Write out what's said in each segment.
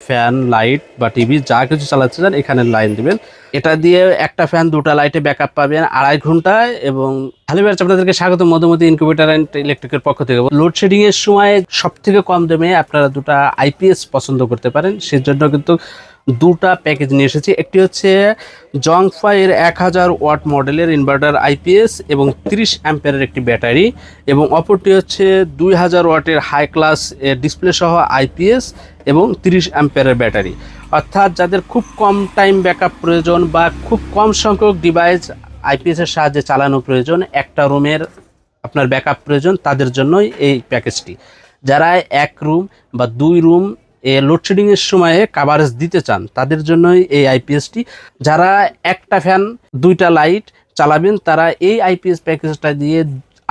Fan, light বা TV, যা কিছু চালাতে চান এখানে লাইন দিবেন। এটা দিয়ে একটা ফ্যান, দুটা লাইটে ব্যাকআপ পাবেন আড়াই ঘন্টায় এবং হ্যালো ব্যাচ আপনাদেরকে স্বাগত মধুমতি ইনকিউবেটার অ্যান্ড ইলেকট্রিকের পক্ষ থেকে। লোডশেডিং এর সময় সব থেকে কম দামে আপনারা দুটা আইপিএস পছন্দ করতে পারেন। সেজন্য কিন্তু দুটা প্যাকেজ নিয়ে এসেছি। একটি হচ্ছে জংফা এর এক হাজার ওয়াট মডেলের ইনভার্টার আইপিএস এবং তিরিশ অ্যাম্পেয়ারের একটি ব্যাটারি এবং অপরটি হচ্ছে দুই হাজার ওয়াটের হাই ক্লাস ডিসপ্লে সহ আইপিএস এবং তিরিশ অ্যাম্পেয়ারের ব্যাটারি। অর্থাৎ যাদের খুব কম টাইম ব্যাকআপ প্রয়োজন বা খুব কম সংখ্যক ডিভাইস আইপিএসের সাহায্যে চালানো প্রয়োজন, একটা রুমের আপনার ব্যাকআপ প্রয়োজন, তাদের জন্যই এই প্যাকেজটি। যারা এক রুম বা দুই রুম লোডশেডিংয়ের সময়ে কাভারেজ দিতে চান, তাদের জন্যই এই আইপিএসটি যারা একটা ফ্যান দুইটা লাইট চালাবেন, তারা এই আইপিএস প্যাকেজটা দিয়ে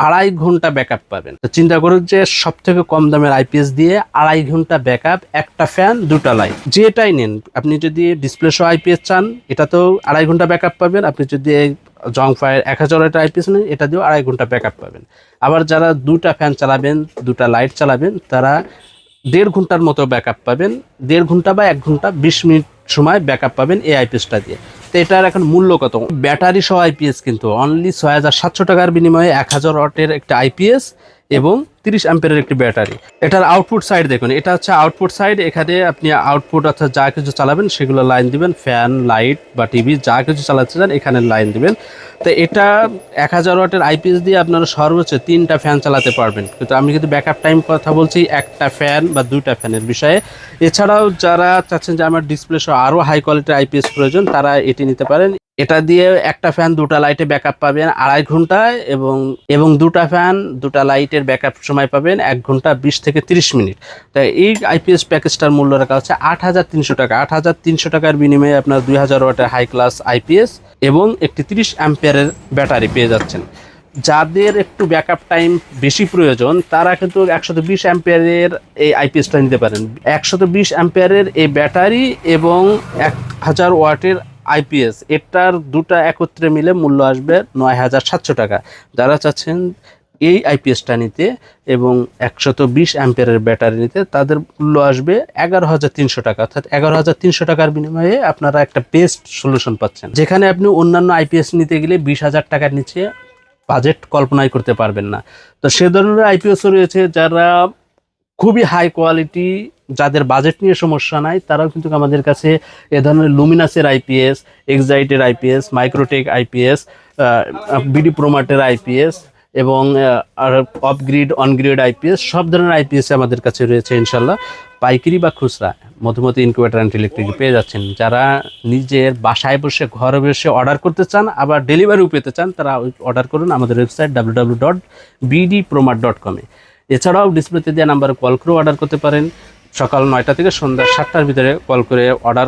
আড়াই ঘণ্টা ব্যাকআপ পাবেন। তো চিন্তা করুন যে সব থেকে কম দামের আইপিএস দিয়ে আড়াই ঘণ্টা ব্যাকআপ একটা ফ্যান দুটা লাইট যেটাই নেন, আপনি যদি ডিসপ্লে সহ আইপিএস চান, এটাতেও আড়াই ঘণ্টা ব্যাকআপ পাবেন। আপনি যদি জং ফায়ার এক হাজার একটা আইপিএস নেন এটা দিয়েও আড়াই ঘণ্টা ব্যাকআপ পাবেন। আবার যারা দুটা ফ্যান চালাবেন, দুটা লাইট চালাবেন, তারা দেড় ঘণ্টার মতো ব্যাকআপ পাবেন। দেড় ঘণ্টা বা এক ঘণ্টা, বিশ মিনিট সময় ব্যাকআপ পাবেন এই আইপিএসটা দিয়ে। তো এটার এখন মূল্য কত? ব্যাটারি সহ আইপিএস কিন্তু অনলি ছয় হাজার সাতশো টাকার বিনিময়ে এক হাজার ওয়াটের একটা আইপিএস এবং তিরিশ অ্যাম্পের একটি ব্যাটারি। এটার আউটপুট সাইড দেখুন, এটা হচ্ছে আউটপুট সাইড এখানে আপনি আউটপুট অর্থাৎ যা কিছু চালাবেন সেগুলো লাইন দিবেন ফ্যান লাইট বা টিভি যা কিছু চালাতে চান এখানে লাইন দিবেন। তো এটা এক হাজার ওয়াটের আইপিএস দিয়ে আপনারা সর্বোচ্চ তিনটা ফ্যান চালাতে পারবেন। কিন্তু আমি কিন্তু ব্যাকআপ টাইম কথা বলছি, একটা ফ্যান বা দুইটা ফ্যানের বিষয়ে। এছাড়াও যারা চাচ্ছেন যে আমার ডিসপ্লে সহ আরও হাই কোয়ালিটির আইপিএস প্রয়োজন, তারা এটি নিতে পারেন। এটা দিয়ে একটা ফ্যান দুটা লাইটে ব্যাকআপ পাবেন আড়াই ঘন্টায় এবং এবং দুটা ফ্যান দুটা লাইটের ব্যাকআপ সময় পাবেন এক ঘণ্টা বিশ থেকে তিরিশ মিনিট। তাই এই আইপিএস প্যাকেজটার মূল্য রাখা হচ্ছে আট হাজার তিনশো টাকা। আট হাজার তিনশো টাকার বিনিময়ে আপনার দুই হাজার ওয়াটের হাই ক্লাস আইপিএস এবং একটি তিরিশ অ্যাম্পিয়ারের ব্যাটারি পেয়ে যাচ্ছেন। যাদের একটু ব্যাকআপ টাইম বেশি প্রয়োজন, তারা কিন্তু একশত বিশ অ্যাম্পিয়ারের এই আইপিএসটা নিতে পারেন। একশত বিশ অ্যাম্পিয়ারের এই ব্যাটারি এবং এক হাজার ওয়াটের আইপিএস, এটার দুটা একত্রে মিলে মূল্য আসবে নয় হাজার সাতশো টাকা। যারা চাচ্ছেন এই আইপিএসটা নিতে এবং একশত বিশ অ্যাম্পিয়ারের ব্যাটারি নিতে, তাদের মূল্য আসবে এগারো হাজার তিনশো টাকা। অর্থাৎ এগারো হাজার তিনশো টাকার বিনিময়ে আপনারা একটা বেস্ট সলিউশন পাচ্ছেন। যেখানে আপনি অন্যান্য আইপিএস নিতে গেলে বিশ হাজার টাকার নিচে বাজেট কল্পনাই করতে পারবেন না। তো সে ধরনের আইপিএসও রয়েছে যারা খুবই হাই কোয়ালিটি যাদের বাজেট নিয়ে সমস্যা নাই, তারাও কিন্তু আমাদের কাছে এ ধরনের লুমিনাসের আইপিএস এক্সাইটের আইপিএস মাইক্রোটেক আইপিএস বিডি প্রোমাটের আইপিএস এবং আর অফগ্রিড অনগ্রিড আইপিএস সব ধরনের আইপিএস আমাদের কাছে রয়েছে ইনশাল্লাহ। পাইকারি বা খুচরা মধুমতি ইনকিউবেটার অ্যান্ড ইলেকট্রিক পেয়ে যাচ্ছেন। যারা নিজের বাসায় বসে, ঘরে বসে অর্ডার করতে চান, আবার ডেলিভারিও পেতে চান, তারা অর্ডার করুন আমাদের website W W dot BD Promat dot কমে এছাড়াও ডিসপ্লেতে দেওয়া নাম্বারে কল করেও অর্ডার করতে পারেন। সকাল নয়টা থেকে সন্ধ্যা সাতটার ভিতরে কল করে অর্ডার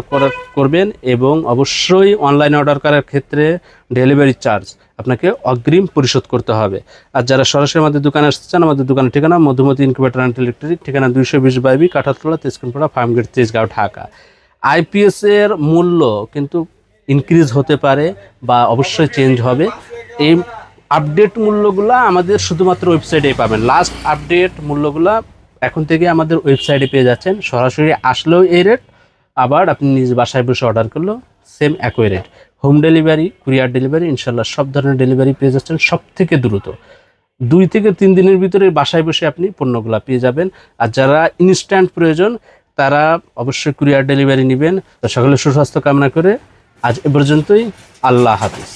করবেন এবং অবশ্যই অনলাইনে অর্ডার করার ক্ষেত্রে ডেলিভারি চার্জ আপনাকে অগ্রিম পরিশোধ করতে হবে। আর যারা সরাসরি আমাদের দোকানে আসতে চান, আমাদের দোকানের ঠিকানা মধুমতি ইনকিউবেটার অ্যান্ড ইলেকট্রিক ঠিকানা দুইশো বিশ বাইবি কাঠাতলা তেজকুনপাড়া ফার্মগেট, তেজগাঁও, ঢাকা। আইপিএসের মূল্য কিন্তু ইনক্রিজ হতে পারে বা অবশ্যই চেঞ্জ হবে। এই আপডেট মূল্যগুলো আমাদের শুধুমাত্র ওয়েবসাইটেই পাবেন। লাস্ট আপডেট মূল্যগুলো এখন থেকে আমাদের ওয়েবসাইটে পেয়ে যাচ্ছেন। সরাসরি আসলেও এই রেট আবার আপনি নিজ বাসায় বসে অর্ডার করলেও সেম একই rate home delivery courier delivery ইনশাল্লাহ সব ধরনের ডেলিভারি পেয়ে যাচ্ছেন সব থেকে দ্রুত। দুই থেকে তিন দিনের ভিতরে বাসায় বসে আপনি পণ্যগুলো পেয়ে যাবেন। আর যারা ইনস্ট্যান্ট প্রয়োজন, তারা অবশ্যই কুরিয়ার ডেলিভারি নেবেন। তো সকলে সুস্বাস্থ্য কামনা করে আজ এ পর্যন্তই। আল্লাহ হাফিজ।